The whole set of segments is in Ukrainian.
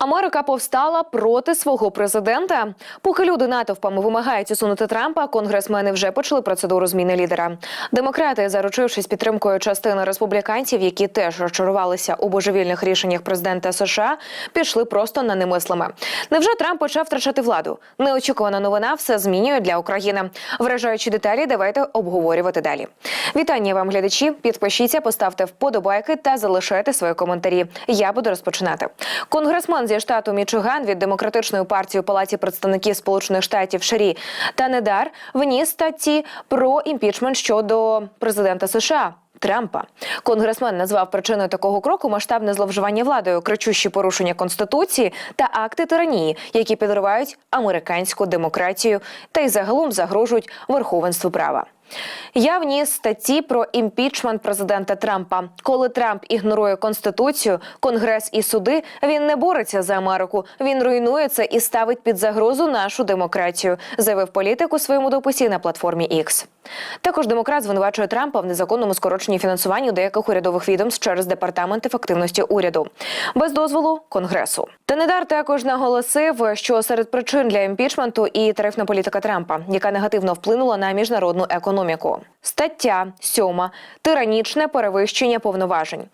Америка повстала проти свого президента. Поки люди натовпами вимагають усунути Трампа, конгресмени вже почали процедуру зміни лідера. Демократи, заручившись підтримкою частини республіканців, які теж розчарувалися у божевільних рішеннях президента США, пішли просто на немислиме. Невже Трамп почав втрачати владу? Неочікувана новина все змінює для України. Вражаючі деталі, давайте обговорювати далі. Вітання вам, глядачі. Підпишіться, поставте вподобайки та залишайте свої коментарі. Я буду розпочинати. Конгресмен зі штату Мічиган від демократичної партії у палаті представників Сполучених Штатів Шарі Танедар вніс статті про імпічмент щодо президента США. Трампа конгресмен назвав причиною такого кроку масштабне зловживання владою, кричущі порушення конституції та акти тиранії, які підривають американську демократію та й загалом загрожують верховенству права. Я вніс статті про імпічмент президента Трампа. Коли Трамп ігнорує конституцію, конгрес і суди, він не бореться за Америку. Він руйнує це і ставить під загрозу нашу демократію, заявив політик у своєму дописі на платформі X. Також демократ звинувачує Трампа в незаконному скороченні фінансуванню деяких урядових відомств через департамент ефективності уряду без дозволу конгресу. Тенедар також наголосив, що серед причин для імпічменту і тарифна політика Трампа, яка негативно вплинула на міжнародну економіку. Стаття сьома тиранічне перевищення повноважень.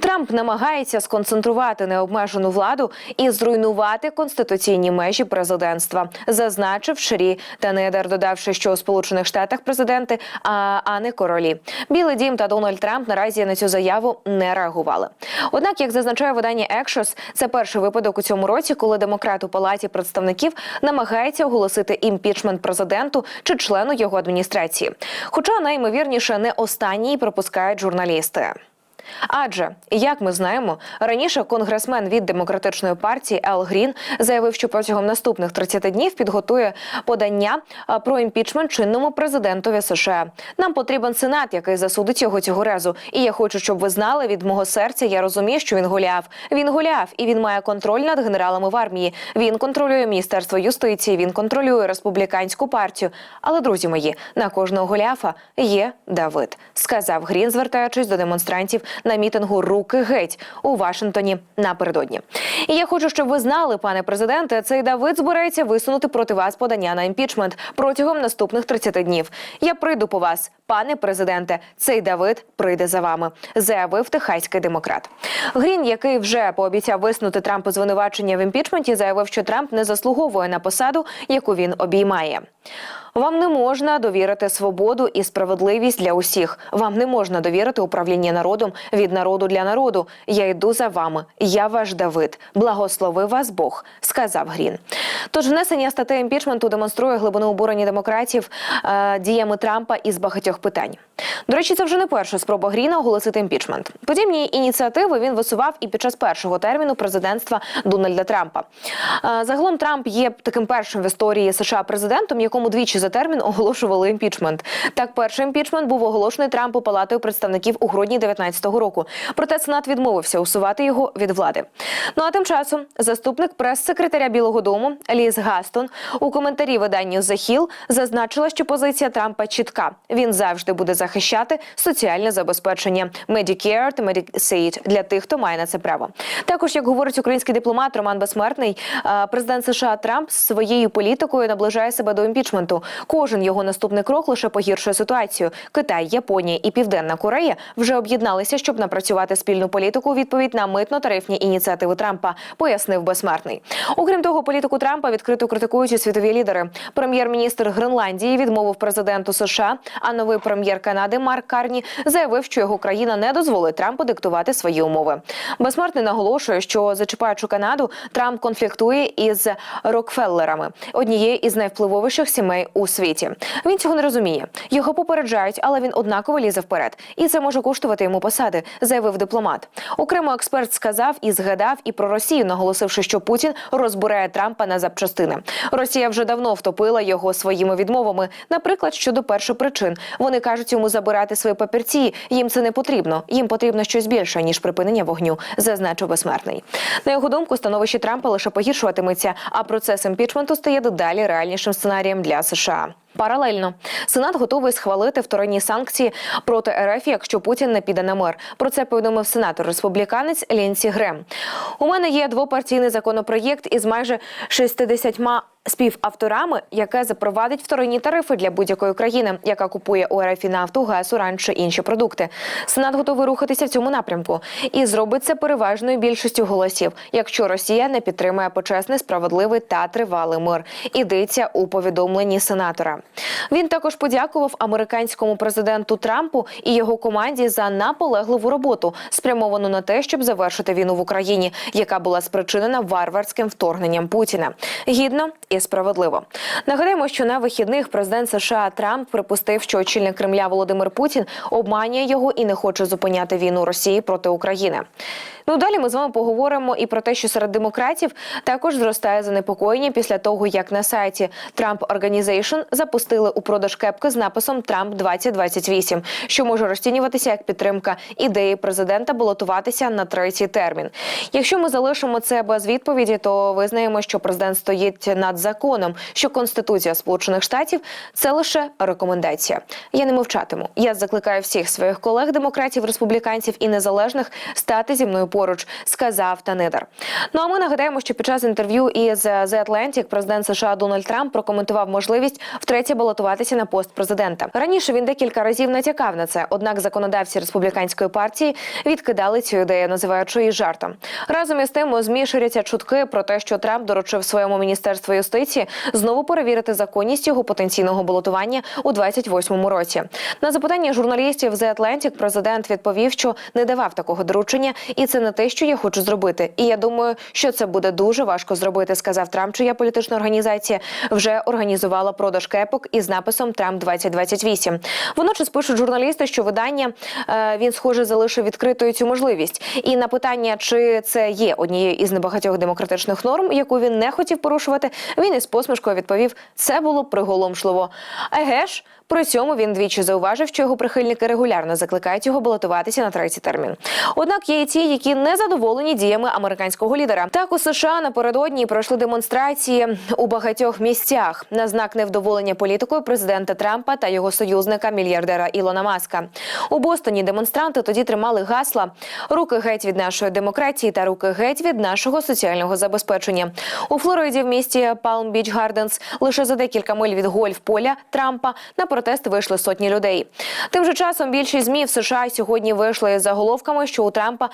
Трамп намагається сконцентрувати необмежену владу і зруйнувати конституційні межі президентства, зазначив Шрі Тенедер, додавши, що у Сполучених Штатах президенти, а, а не королі. Білий дім та Дональд Трамп наразі на цю заяву не реагували. Однак, як зазначає видання Екшос, це перший випадок у цьому році, коли демократ у палаті представників намагається оголосити імпічмент президенту чи члену його адміністрації. Хоча найімовірніше не останній пропускають журналісти. Адже, як ми знаємо, раніше конгресмен від демократичної партії Ел Грін заявив, що протягом наступних 30 днів підготує подання про імпічмент чинному президентові США. Нам потрібен сенат, який засудить його цього разу. І я хочу, щоб ви знали від мого серця. Я розумію, що він гуляв. Він гуляв, і він має контроль над генералами в армії. Він контролює міністерство юстиції. Він контролює республіканську партію. Але друзі мої, на кожного гуляфа є Давид, сказав Грін, звертаючись до демонстрантів на мітингу Руки геть у Вашингтоні напередодні. І я хочу, щоб ви знали, пане президенте, цей Давид збирається висунути проти вас подання на імпічмент протягом наступних 30 днів. Я прийду по вас, пане президенте. Цей Давид прийде за вами, заявив техаський демократ. Грін, який вже пообіцяв висунути Трампу звинувачення в імпічменті, заявив, що Трамп не заслуговує на посаду, яку він обіймає. Вам не можна довірити свободу і справедливість для усіх. Вам не можна довірити управління народом від народу для народу. Я йду за вами. Я ваш Давид. Благослови вас Бог, сказав Грін. Тож внесення статей імпічменту демонструє глибину обурення демократів е, діями Трампа із багатьох питань. До речі, це вже не перша спроба Гріна оголосити імпічмент. Подібні ініціативи він висував і під час першого терміну президентства Дональда Трампа. Е, Загалом Трамп є таким першим в історії США президентом, якому двічі за термін оголошували імпічмент. Так, перший імпічмент був оголошений Трампу палатою представників у грудні 19-го року. Проте Сенат відмовився усувати його від влади. Ну а тим часом заступник прес-секретаря Білого Дому Ліз Гастон у коментарі виданню Hill зазначила, що позиція Трампа чітка. Він завжди буде захищати соціальне забезпечення Medicare та Medicaid для тих, хто має на це право. Також, як говорить український дипломат Роман Безсмертний, президент США Трамп своєю політикою наближає себе до імпічменту. Кожен його наступний крок лише погіршує ситуацію. Китай, Японія і Південна Корея вже об'єдналися, щоб напрацювати спільну політику у відповідь на митно-тарифні ініціативи Трампа, пояснив безсмертний. Окрім того, політику Трампа відкрито критикують і світові лідери. Прем'єр-міністр Гренландії відмовив президенту США, а новий прем'єр Канади Марк Карні заявив, що його країна не дозволить Трампу диктувати свої умови. Безсмертний наголошує, що зачіпаючи Канаду, Трамп конфліктує із Рокфеллерами, однією із найвпливовіших сімей у світі. Він цього не розуміє. Його попереджають, але він однаково лізе вперед, і це може коштувати йому посади, заявив дипломат. Окремо експерт сказав і згадав і про Росію, наголосивши, що Путін розбирає Трампа на запчастини. Росія вже давно втопила його своїми відмовами. Наприклад, щодо першопричин. Вони кажуть йому забирати свої папірці. Їм це не потрібно. Їм потрібно щось більше ніж припинення вогню, зазначив безсмертний. На його думку, становище Трампа лише погіршуватиметься, а процес імпічменту стає дедалі реальнішим сценарієм для США. Паралельно Сенат готовий схвалити вторинні санкції проти РФ, якщо Путін не піде на мир. Про це повідомив сенатор республіканець Лінсі Грем. У мене є двопартійний законопроєкт із майже 60 співавторами, яке запровадить вторинні тарифи для будь-якої країни, яка купує у РФ нафту, газ, уран чи інші продукти. Сенат готовий рухатися в цьому напрямку і зробить це переважною більшістю голосів, якщо Росія не підтримує почесний, справедливий та тривалий мир. Ідеться у повідомленні сенатора. Він також подякував американському президенту Трампу і його команді за наполегливу роботу, спрямовану на те, щоб завершити війну в Україні, яка була спричинена варварським вторгненням Путіна. Гідно і справедливо. Нагадаємо, що на вихідних президент США Трамп припустив, що очільник Кремля Володимир Путін обманює його і не хоче зупиняти війну Росії проти України. Ну далі ми з вами поговоримо і про те, що серед демократів також зростає занепокоєння після того, як на сайті Trump Organization запустили у продаж кепки з написом Трамп 2028 що може розцінюватися як підтримка ідеї президента балотуватися на третій термін. Якщо ми залишимо це без відповіді, то визнаємо, що президент стоїть над законом, що Конституція Сполучених Штатів це лише рекомендація. Я не мовчатиму. Я закликаю всіх своїх колег, демократів, республіканців і незалежних стати зі мною поруч, сказав Танидер. Ну а ми нагадаємо, що під час інтерв'ю із The Atlantic президент США Дональд Трамп прокоментував можливість втретє балотуватися на пост президента. Раніше він декілька разів натякав на це однак законодавці республіканської партії відкидали цю ідею, називаючи її жартом. Разом із тим у змі ширяться чутки про те, що Трамп доручив своєму міністерству юстиції знову перевірити законність його потенційного балотування у 28-му році. На запитання журналістів The Atlantic президент відповів, що не давав такого доручення, і це не те, що я хочу зробити. І я думаю, що це буде дуже важко зробити. Сказав Трамп, чия політична організація вже організувала продаж кепок із написом Трамп 2028 Водночас пишуть журналісти, що видання е, він схоже залишив відкритою цю можливість. І на питання, чи це є однією із небагатьох демократичних норм, яку він не хотів порушувати, він із посмішкою відповів: це було приголомшливо. Еге ж, при цьому він двічі зауважив, що його прихильники регулярно закликають його балотуватися на третій термін. Однак є і ті, які не задоволені діями американського лідера. Так у США напередодні пройшли демонстрації у багатьох місцях на знак невдоволення політикою президента Трампа та його союзника мільярдера Ілона Маска. У Бостоні демонстранти тоді тримали гасла руки геть від нашої демократії та руки геть від нашого соціального забезпечення. У Флориді в місті Палм Біч Гарденс лише за декілька миль від гольф поля Трампа на протест вийшли сотні людей. Тим же часом більшість змі в США сьогодні вийшли з заголовками, що у Трампа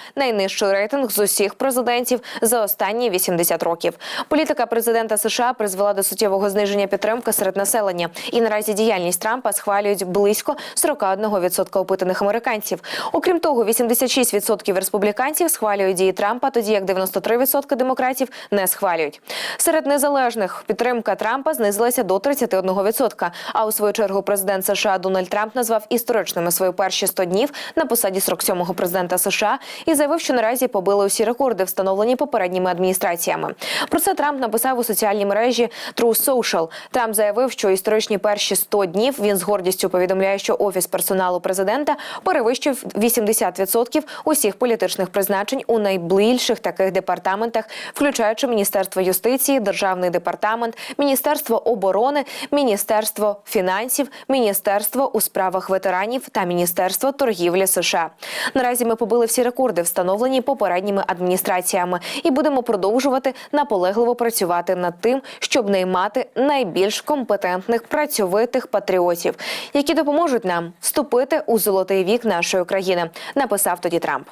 найнижчий рейтинг з усіх президентів за останні 80 років. Політика президента США призвела до суттєвого зниження підтримки серед населення, і наразі діяльність Трампа схвалюють близько 41% опитаних американців. Окрім того, 86% республіканців схвалюють дії Трампа, тоді як 93% демократів не схвалюють. Серед незалежних підтримка Трампа знизилася до 31%. А у свою чергу президент США Дональд Трамп назвав історичними свої перші 100 днів на посаді 47-го президента США і заявив, що наразі побили усі рекорди, встановлені попередніми адміністраціями. Про це Трамп написав у соціальній мережі True Social. Трамп заявив, що історичні перші 100 днів він з гордістю повідомляє, що офіс персоналу президента перевищив 80% усіх політичних призначень у найближчих таких департаментах, включаючи міністерство юстиції, державний департамент, міністерство оборони, міністерство фінансів, міністерство у справах ветеранів та міністерство торгівлі США. Наразі ми побили всі рекорди, встановлені попередніми адміністраціями, і будемо продовжувати наполегливо працювати над тим, щоб наймати найбільш компетентних працьовитих патріотів, які допоможуть нам вступити у золотий вік нашої країни. Написав тоді Трамп.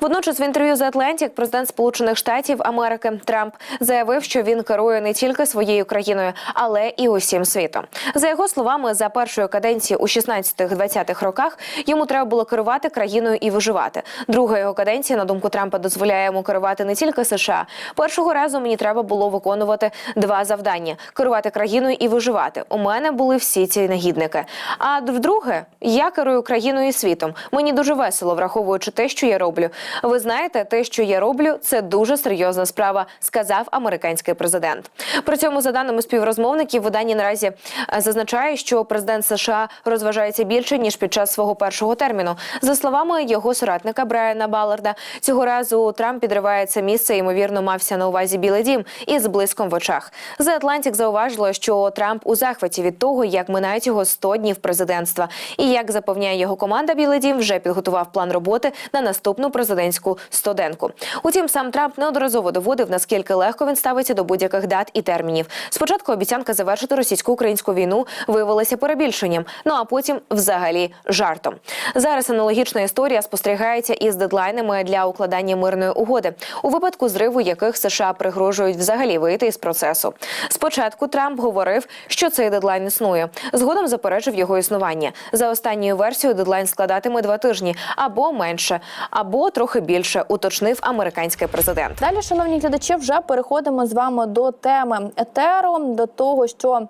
Водночас в інтерв'ю з Atlantic президент Сполучених Штатів Америки Трамп заявив, що він керує не тільки своєю країною, але і усім світом. За його словами, за першої каденції у 16-20-х роках йому треба було керувати країною і виживати. Друга його каденція, на думку Трампа, дозволяє йому керувати не тільки США. Першого разу мені треба було виконувати два завдання: керувати країною і виживати. У мене були всі ці негідники. А вдруге, я керую країною і світом. Мені дуже весело, враховуючи те, що я роблю. Ви знаєте, те, що я роблю, це дуже серйозна справа, сказав американський президент. При цьому, за даними співрозмовників, видання наразі е, зазначає, що президент США розважається більше ніж під час свого першого терміну. За словами його соратника Брайана Балларда, Цього разу Трамп підриває це місце. Ймовірно, мався на увазі Білий Дім із блиском в очах. The Atlantic зауважило, що Трамп у захваті від того, як минають його 100 днів президентства, і як запевняє його команда, Білий Дім вже підготував план роботи на наступну президентську стоденку. Утім, сам Трамп неодноразово доводив, наскільки легко він ставиться до будь-яких дат і термінів. Спочатку обіцянка завершити російсько-українську війну виявилася перебільшенням, ну а потім взагалі жартом. Зараз аналогічна історія спостерігається із дедлайнами для укладання мирної угоди, у випадку зриву яких США пригрожують взагалі вийти із процесу. Спочатку Трамп говорив, що цей дедлайн існує. Згодом заперечив його існування. За останньою версією дедлайн складатиме два тижні або менше, або трохи більше, уточнив американський президент. Далі, шановні глядачі, вже переходимо з вами до теми етеру, до того, що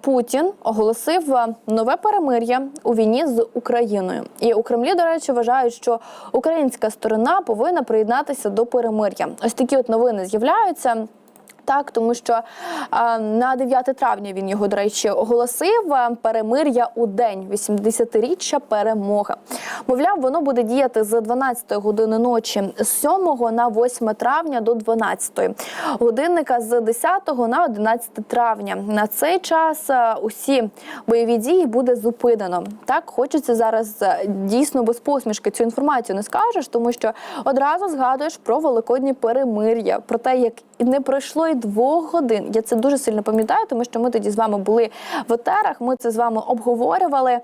Путін оголосив нове перемир'я у війні з Україною. І у Кремлі, до речі, вважають, що українська сторона повинна приєднатися до перемир'я. Ось такі от новини з'являються. Так, тому що на 9 травня він його, до речі, оголосив перемир'я у день 80-річчя перемоги. Мовляв, воно буде діяти з 12 години ночі з 7 на 8 травня до 12 годинника з 10 на 11 травня. На цей час усі бойові дії буде зупинено. Так хочеться зараз дійсно без посмішки цю інформацію не скажеш, тому що одразу згадуєш про великодні перемир'я, про те, як і не пройшло і двох годин. Я це дуже сильно пам'ятаю, тому що ми тоді з вами були в етерах. Ми це з вами обговорювали.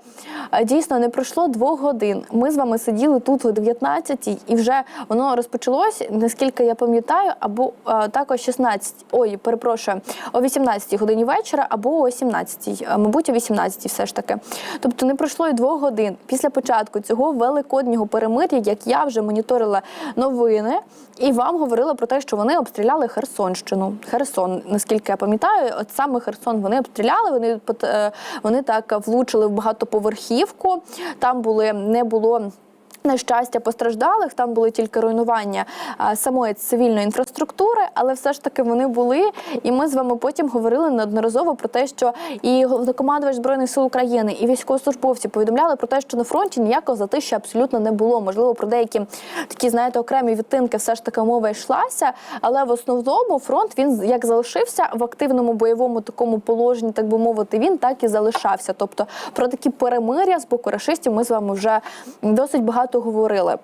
Е, Дійсно, не пройшло двох годин. Ми з вами сиділи тут о 19-й, і вже воно розпочалось, наскільки я пам'ятаю, або е, також 16, ой, перепрошую, о 18 годині вечора, або о 17, е, мабуть, о 18 все ж таки. Тобто не пройшло і двох годин після початку цього великоднього перемир'я, як я вже моніторила новини, і вам говорила про те, що вони обстріляли Херсонщину. Херсон, наскільки я пам'ятаю, от саме Херсон вони обстріляли. Вони е, вони так влучили в багатоповерхівку. Там були не було. На щастя, постраждалих там були тільки руйнування самої цивільної інфраструктури, але все ж таки вони були. І ми з вами потім говорили неодноразово про те, що і головнокомандувач збройних сил України, і військовослужбовці повідомляли про те, що на фронті ніякого затища абсолютно не було. Можливо, про деякі такі, знаєте, окремі відтинки все ж таки мова йшлася. Але в основному фронт він як залишився в активному бойовому такому положенні, так би мовити, він так і залишався. Тобто про такі перемиря з боку рашистів ми з вами вже досить багато говорили.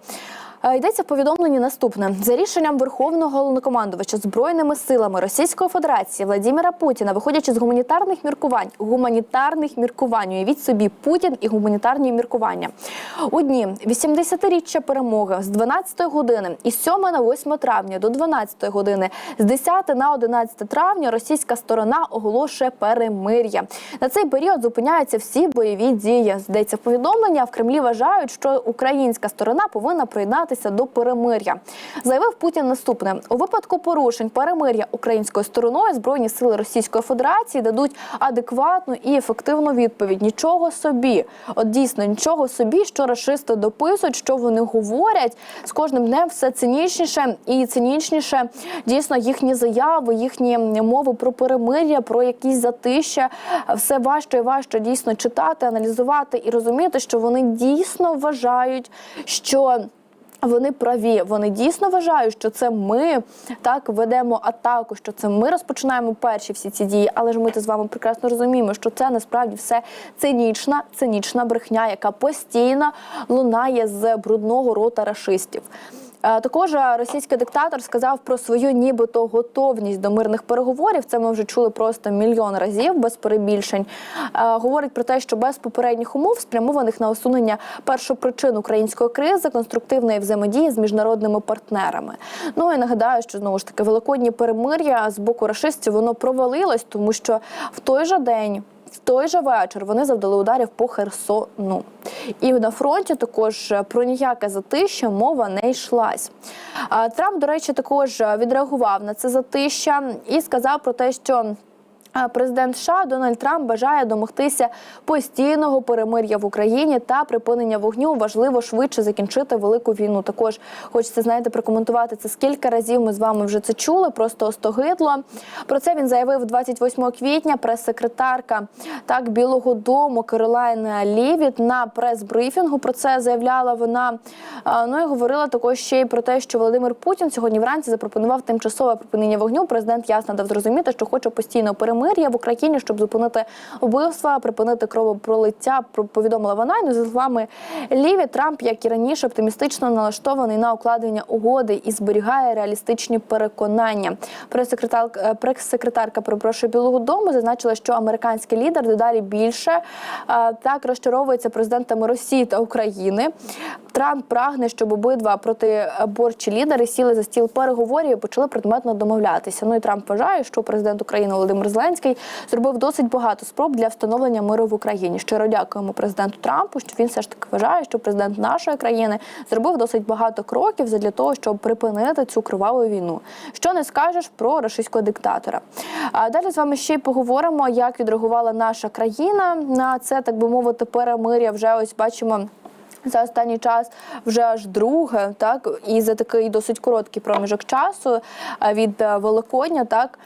Е, Йдеться в повідомленні наступне за рішенням Верховного головнокомандувача збройними силами Російської Федерації Владимира Путіна, виходячи з гуманітарних міркувань, гуманітарних міркувань, уявіть собі Путін і гуманітарні міркування у дні 80-річчя перемоги з 12 години і з 7 на 8 травня до 12 години, з 10 на 11 травня російська сторона оголошує перемир'я. На цей період зупиняються всі бойові дії. Здається, повідомлення в Кремлі вважають, що українська сторона повинна приєднатися до перемир'я. Заявив Путін наступне: у випадку порушень перемир'я українською стороною збройні сили Російської Федерації дадуть адекватну і ефективну відповідь. Нічого собі, от дійсно нічого собі, що рашисти дописують, що вони говорять з кожним днем все цинічніше і цинічніше. Дійсно, їхні заяви, їхні мови про перемир'я, про якісь затища, все важче і важче дійсно читати, аналізувати і розуміти, що вони дійсно вважають, що. Вони праві, вони дійсно вважають, що це ми так ведемо атаку, що це ми розпочинаємо перші всі ці дії. Але ж ми з вами прекрасно розуміємо, що це насправді все цинічна, цинічна брехня, яка постійно лунає з брудного рота рашистів. Е, Також е, російський диктатор сказав про свою нібито готовність до мирних переговорів. Це ми вже чули просто мільйон разів без перебільшень. Е, Говорить про те, що без попередніх умов, спрямованих на усунення першопричин української кризи, конструктивної взаємодії з міжнародними партнерами. Ну і нагадаю, що знову ж таки великодні перемир'я з боку рашистів воно провалилось, тому що в той же день. В той же вечір вони завдали ударів по Херсону. І на фронті також про ніяке затища мова не йшлась. Трамп, до речі, також відреагував на це затища і сказав про те, що. Президент США Дональд Трамп бажає домогтися постійного перемир'я в Україні та припинення вогню. Важливо швидше закінчити велику війну. Також хочеться знаєте прокоментувати це. Скільки разів ми з вами вже це чули? Просто остогидло. Про це він заявив 28 квітня. Прес-секретарка так Білого Дому Каролайна Лівіт на прес-брифінгу про це заявляла вона. Ну і говорила також ще й про те, що Володимир Путін сьогодні вранці запропонував тимчасове припинення вогню. Президент ясно дав зрозуміти, що хоче постійно перемир'я в Україні, щоб зупинити вбивства, припинити кровопролиття. Про- Повідомила вона. І, за словами Ліві, Трамп, як і раніше, оптимістично налаштований на укладення угоди і зберігає реалістичні переконання. Прес-секретарка, е, прес-секретарка перепрошую Білого Дому зазначила, що американський лідер дедалі більше е, так розчаровується президентами Росії та України. Трамп прагне, щоб обидва протиборчі лідери сіли за стіл переговорів і почали предметно домовлятися. Ну і Трамп вважає, що президент України Володимир Зеленський зробив досить багато спроб для встановлення миру в Україні. Щиро дякуємо президенту Трампу, що він все ж таки вважає, що президент нашої країни зробив досить багато кроків для того, щоб припинити цю криваву війну. Що не скажеш про російського диктатора? А далі з вами ще й поговоримо, як відреагувала наша країна на це, так би мовити, перемир'я. Вже ось бачимо. За останній час вже аж друге, так і за такий досить короткий проміжок часу від е, Великодня, так.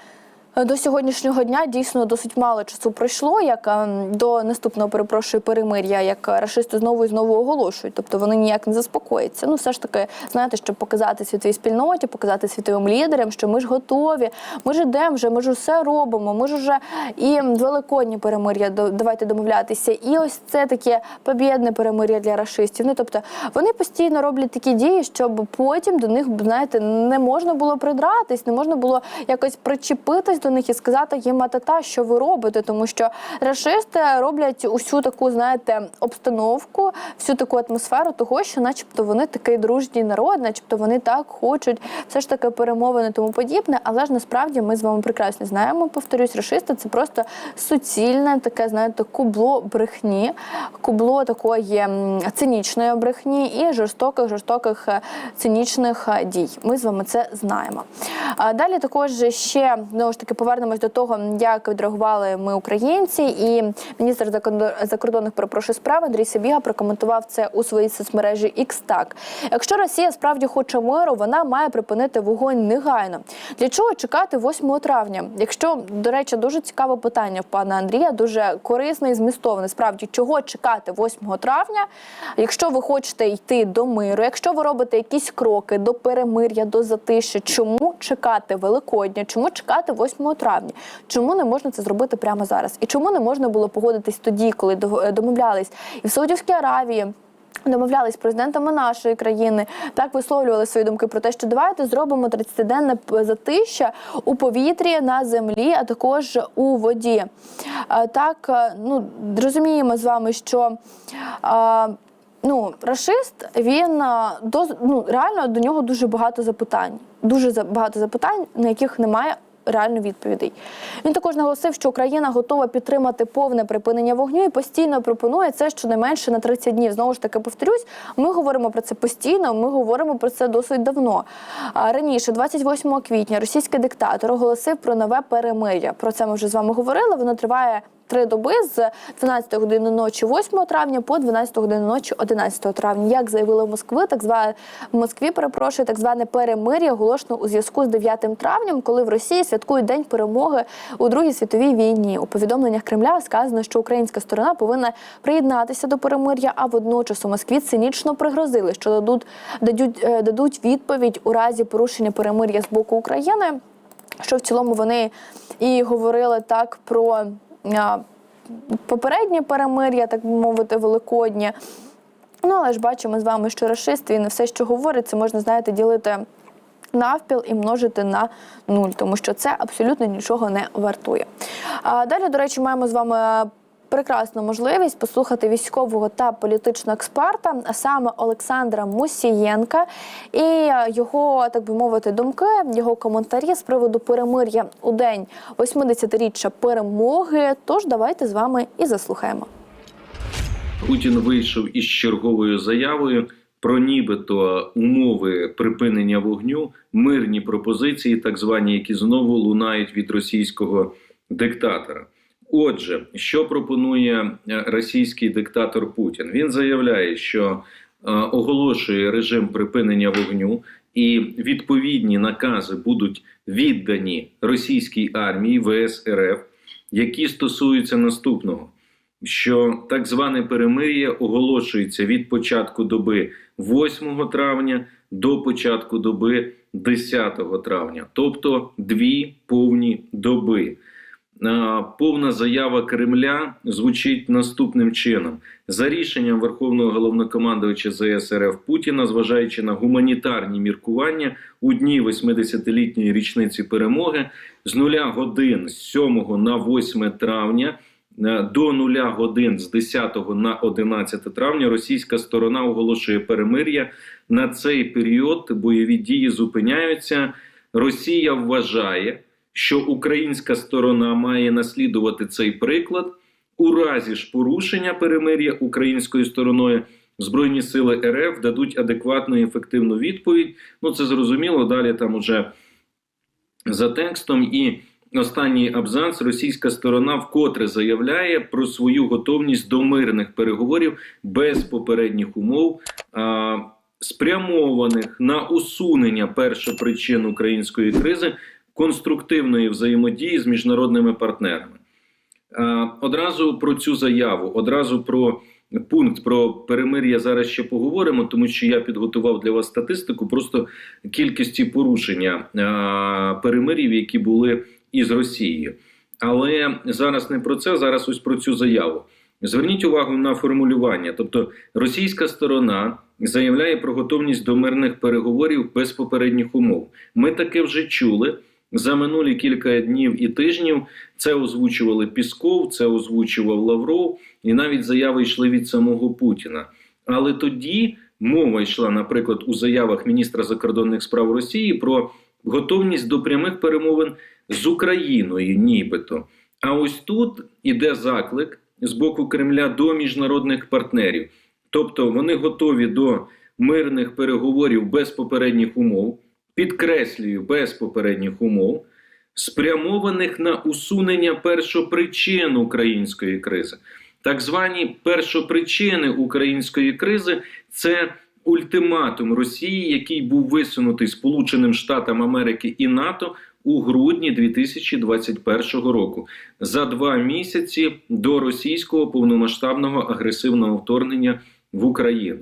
Е, До сьогоднішнього дня дійсно досить мало часу пройшло, як е, до наступного перепрошую перемир'я, як рашисти знову і знову оголошують. Тобто вони ніяк не заспокояться. Ну, все ж таки, знаєте, щоб показати світовій спільноті, показати світовим лідерам, що ми ж готові, ми ж ідемо вже, ми ж усе робимо. Ми ж уже і великодні перемир'я давайте домовлятися. І ось це таке побєдне перемир'я для рашистів. Ну тобто вони постійно роблять такі дії, щоб потім до них знаєте не можна було придратись, не можна було якось причепитись до них і сказати їм та що ви робите, тому що рашисти роблять усю таку, знаєте, обстановку, всю таку атмосферу того, що, начебто, вони такий дружній народ, начебто вони так хочуть все ж таки перемовини тому подібне. Але ж насправді ми з вами прекрасно знаємо. Повторюсь, рашисти це просто суцільне таке, знаєте, кубло брехні, кубло такої цинічної брехні і жорстоких, жорстоких е, цинічних е, дій. Ми з вами це знаємо. Далі також ще знову ж таки повернемось до того, як відреагували ми українці, і міністр закордонних перепрошую справ Андрій Сабіга прокоментував це у своїй соцмережі X так. Якщо Росія справді хоче миру, вона має припинити вогонь негайно. Для чого чекати 8 травня? Якщо, до речі, дуже цікаве питання в пана Андрія, дуже корисне і змістовне. Справді, чого чекати 8 травня, якщо ви хочете йти до миру, якщо ви робите якісь кроки до перемир'я, до затиші, чому чекати Великодня? Чому чекати 8 травня? Чому не можна це зробити прямо зараз? І чому не можна було погодитись тоді, коли домовлялись і в Саудівській Аравії? Домовлялись з президентами нашої країни, так висловлювали свої думки про те, що давайте зробимо 30-денне затища у повітрі, на землі, а також у воді. Е, Так, е, ну розуміємо з вами, що. е, Ну, рашист, він е, ну реально до нього дуже багато запитань. Дуже багато запитань, на яких немає реально відповідей. Він також наголосив, що Україна готова підтримати повне припинення вогню і постійно пропонує це щонайменше на 30 днів. Знову ж таки, повторюсь, ми говоримо про це постійно. Ми говоримо про це досить давно. Раніше, 28 квітня, російський диктатор оголосив про нове перемир'я. Про це ми вже з вами говорили. Воно триває. Три доби з 12 години ночі 8 травня по 12 годину ночі 11 травня. Як заявили в Москві, так зване в Москві, перепрошую, так зване перемир'я оголошено у зв'язку з 9 травнем, коли в Росії святкують День перемоги у Другій світовій війні. У повідомленнях Кремля сказано, що українська сторона повинна приєднатися до перемир'я, а водночас у Москві цинічно пригрозили, що дадуть дадуть, е, дадуть відповідь у разі порушення перемир'я з боку України. Що в цілому вони і говорили так про попереднє перемир'я, так би мовити, великоднє. Ну, але ж бачимо з вами, що расист, він все, що говорить, це можна, знаєте, ділити навпіл і множити на нуль, тому що це абсолютно нічого не вартує. Далі, до речі, маємо з вами. Прекрасну можливість послухати військового та політичного експерта, а саме Олександра Мусієнка, і е, його, так би мовити, думки, його коментарі з приводу перемир'я у день 80-річчя перемоги. Тож давайте з вами і заслухаємо. Путін вийшов із черговою заявою про нібито умови припинення вогню, мирні пропозиції, так звані, які знову лунають від російського диктатора. Отже, що пропонує е, російський диктатор Путін? Він заявляє, що е, оголошує режим припинення вогню, і відповідні накази будуть віддані російській армії ВС які стосуються наступного. Що так зване перемир'я оголошується від початку доби 8 травня до початку доби 10 травня, тобто дві повні доби. Повна заява Кремля звучить наступним чином: за рішенням Верховного головнокомандувача ЗС РФ Путіна, зважаючи на гуманітарні міркування у дні 80-літньої річниці перемоги з нуля годин з 7 на 8 травня. е, До нуля годин з 10 на 11 травня російська сторона оголошує перемир'я. На цей період бойові дії зупиняються. Росія вважає, що українська сторона має наслідувати цей приклад. У разі ж порушення перемир'я українською стороною Збройні сили РФ дадуть адекватну і ефективну відповідь. Ну це зрозуміло. Далі там уже за текстом і останній абзац російська сторона вкотре заявляє про свою готовність до мирних переговорів без попередніх умов. А, спрямованих на усунення першопричин української кризи конструктивної взаємодії з міжнародними партнерами. Одразу про цю заяву, одразу про пункт про перемир'я зараз ще поговоримо, тому що я підготував для вас статистику просто кількості порушення перемир'їв, які були із Росією. Але зараз не про це, зараз ось про цю заяву. Зверніть увагу на формулювання. Тобто, російська сторона заявляє про готовність до мирних переговорів без попередніх умов. Ми таке вже чули за минулі кілька днів і тижнів. Це озвучували Пісков, це озвучував Лавров, і навіть заяви йшли від самого Путіна. Але тоді мова йшла, наприклад, у заявах міністра закордонних справ Росії про готовність до прямих перемовин з Україною, нібито. А ось тут іде заклик з боку Кремля до міжнародних партнерів. Тобто вони готові до мирних переговорів без попередніх умов, підкреслюю, без попередніх умов, спрямованих на усунення першопричин української кризи. Так звані першопричини української кризи це ультиматум Росії, який був висунутий Сполученим Штатам Америки і НАТО у грудні 2021 року за два місяці до російського повномасштабного агресивного вторгнення в Україну.